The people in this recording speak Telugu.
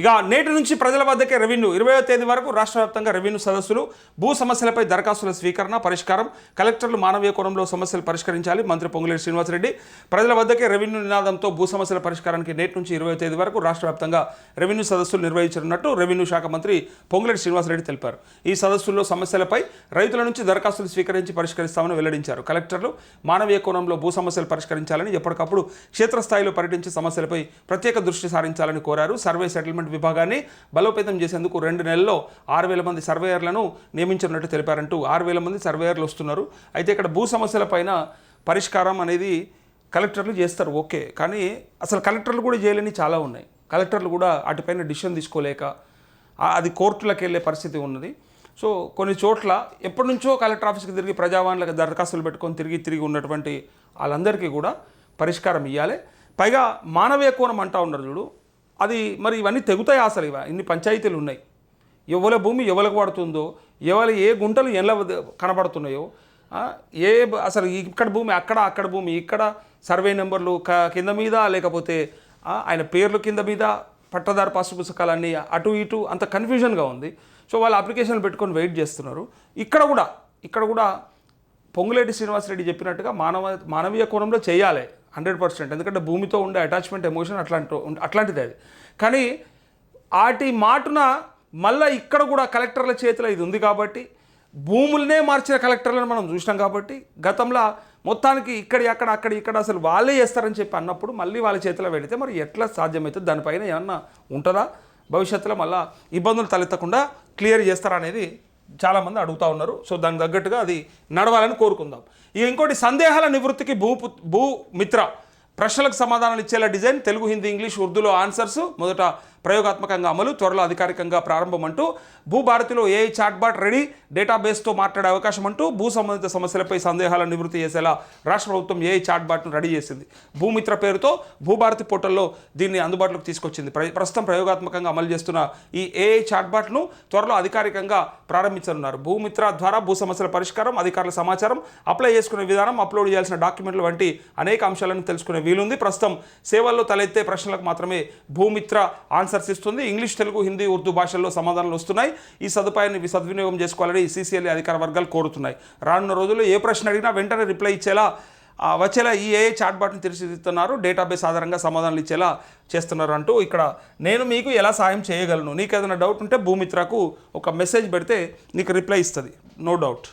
ఇక నేటి నుంచి ప్రజల వద్దకే రెవెన్యూ. ఇరవయో తేదీ వరకు రాష్ట్ర వ్యాప్తంగా రెవెన్యూ సదస్సులు భూ సమస్యలపై దరఖాస్తుల స్వీకరణ పరిష్కారం కలెక్టర్లు మానవీయ కోణంలో సమస్యలు పరిష్కరించాలి మంత్రి పొంగులేటి శ్రీనివాసరెడ్డి. ప్రజల వద్దకే రెవెన్యూ నినాదంతో భూ సమస్యల పరిష్కారానికి నేటి నుంచి ఇరవై తేదీ వరకు రాష్ట్ర వ్యాప్తంగా రెవెన్యూ సదస్సులు నిర్వహించనున్నట్టు రెవెన్యూ శాఖ మంత్రి పొంగులేటి శ్రీనివాసరెడ్డి తెలిపారు. ఈ సదస్సుల్లో సమస్యలపై రైతుల నుంచి దరఖాస్తులు స్వీకరించి పరిష్కరిస్తామని వెల్లడించారు. కలెక్టర్లు మానవీయ కోణంలో భూ సమస్యలు పరిష్కరించాలని ఎప్పటికప్పుడు క్షేత్రస్థాయిలో పర్యటించి సమస్యలపై ప్రత్యేక దృష్టి సారించాలని కోరారు. సర్వే సెటిల్మెంట్ విభాగాన్ని బలోపేతం చేసేందుకు రెండు నెలల్లో ఆరు వేల మంది సర్వేయర్లను నియమించినట్టు తెలిపారంటూ ఆరు వేల మంది సర్వేయర్లు వస్తున్నారు. అయితే ఇక్కడ భూ సమస్యలపైన పరిష్కారం అనేది కలెక్టర్లు చేస్తారు ఓకే. కానీ అసలు కలెక్టర్లు కూడా చేయలేని చాలా ఉన్నాయి. కలెక్టర్లు కూడా వాటిపైన డిసిషన్ తీసుకోలేక అది కోర్టులకు వెళ్ళే పరిస్థితి ఉన్నది. సో కొన్ని చోట్ల ఎప్పటి నుంచో కలెక్టర్ ఆఫీస్కి తిరిగి ప్రజావాణులకు దరఖాస్తులు పెట్టుకొని తిరిగి తిరిగి ఉన్నటువంటి వాళ్ళందరికీ కూడా పరిష్కారం ఇవ్వాలి పైగా మానవీయ కోణం అంటా ఉన్నారు చూడు. అది మరి ఇవన్నీ తెగుతాయి అసలు ఇవ ఇన్ని పంచాయతీలు ఉన్నాయి. ఎవరి భూమి ఎవరికి పడుతుందో ఎవరి ఏ గుంటలు ఎలా కనబడుతున్నాయో ఏ అసలు ఇక్కడ భూమి అక్కడ అక్కడ భూమి ఇక్కడ సర్వే నెంబర్లు క- కింద మీద లేకపోతే ఆయన పేర్లు కింద మీద పట్టదారు పాసు పుస్తకాలన్నీ అటు ఇటు అంత కన్ఫ్యూజన్గా ఉంది. సో వాళ్ళు అప్లికేషన్లు పెట్టుకొని వెయిట్ చేస్తున్నారు. ఇక్కడ కూడా ఇక్కడ కూడా పొంగులేటి శ్రీనివాసరెడ్డి చెప్పినట్టుగా మానవ మానవీయ కోణంలో చేయాలి. Hundred percent. ఎందుకంటే భూమితో ఉండే అటాచ్మెంట్ ఎమోషన్ అట్లాంటి అట్లాంటిది అది. కానీ ఆటి మాటున మళ్ళీ ఇక్కడ కూడా కలెక్టర్ల చేతిలో ఇది ఉంది కాబట్టి భూములనే మార్చిన కలెక్టర్లను మనం చూసినాం కాబట్టి గతంలో మొత్తానికి ఇక్కడ అక్కడ అక్కడ ఇక్కడ అసలు వాళ్ళే చేస్తారని చెప్పి అన్నప్పుడు మళ్ళీ వాళ్ళ చేతిలో పెడితే మరి ఎట్లా సాధ్యమవుతుంది దానిపైన ఏమన్నా ఉంటుందా? భవిష్యత్తులో మళ్ళీ ఇబ్బందులు తలెత్తకుండా క్లియర్ చేస్తారా అనేది చాలామంది అడుగుతా ఉన్నారు. సో దానికి తగ్గట్టుగా అది నడవాలని కోరుకుందాం. ఇక ఇంకోటి సందేహాల నివృత్తికి భూ భూ మిత్ర ప్రశ్నలకు సమాధానాలు ఇచ్చేలా డిజైన్ తెలుగు హిందీ ఇంగ్లీష్ ఉర్దూలో ఆన్సర్స్ మొదట ప్రయోగాత్మకంగా అమలు త్వరలో అధికారికంగా ప్రారంభం అంటూ భూభారతిలో ఏ చాట్బాట్ రెడీ డేటాబేస్తో మాట్లాడే అవకాశం అంటూ భూ సంబంధిత సమస్యలపై సందేహాల నివృత్తి చేసేలా రాష్ట్ర ప్రభుత్వం ఏ చాట్బాట్ను రెడీ చేసింది. భూమిత్ర పేరుతో భూభారతి పోర్టల్లో దీన్ని అందుబాటులోకి తీసుకొచ్చింది. ప్ర- ప్రస్తుతం ప్రయోగాత్మకంగా అమలు చేస్తున్న ఈ ఏఐ చాట్బాట్ను త్వరలో అధికారికంగా ప్రారంభించనున్నారు. భూమిత్ర ద్వారా భూ సమస్యల పరిష్కారం అధికారుల సమాచారం అప్లై చేసుకునే విధానం అప్లోడ్ చేయాల్సిన డాక్యుమెంట్లు వంటి అనేక అంశాలను తెలుసుకునే వీలుంది. ప్రస్తుతం సేవల్లో తలెత్తే ప్రశ్నలకు మాత్రమే భూమిత్ర ఆన్సర్స్ ఇస్తుంది. ఇంగ్లీష్ తెలుగు హిందీ ఉర్దూ భాషల్లో సమాధానాలు వస్తున్నాయి. ఈ సదుపాయాన్ని సద్వినియోగం చేసుకోవాలని సీసీఎల్ఏ అధికార వర్గాలు కోరుతున్నాయి. రానున్న రోజుల్లో ఏ ప్రశ్న అడిగినా వెంటనే రిప్లై ఇచ్చేలా వచ్చేలా ఈ ఏ చాట్బాట్ని తీర్చిదిద్దుతున్నారు డేటాబేస్ ఆధారంగా సమాధానాలు ఇచ్చేలా చేస్తున్నారు అంటూ ఇక్కడ నేను మీకు ఎలా సాయం చేయగలను? నీకు ఏదైనా డౌట్ ఉంటే భూమిత్రకు ఒక మెసేజ్ పెడితే నీకు రిప్లై ఇస్తుంది. No doubt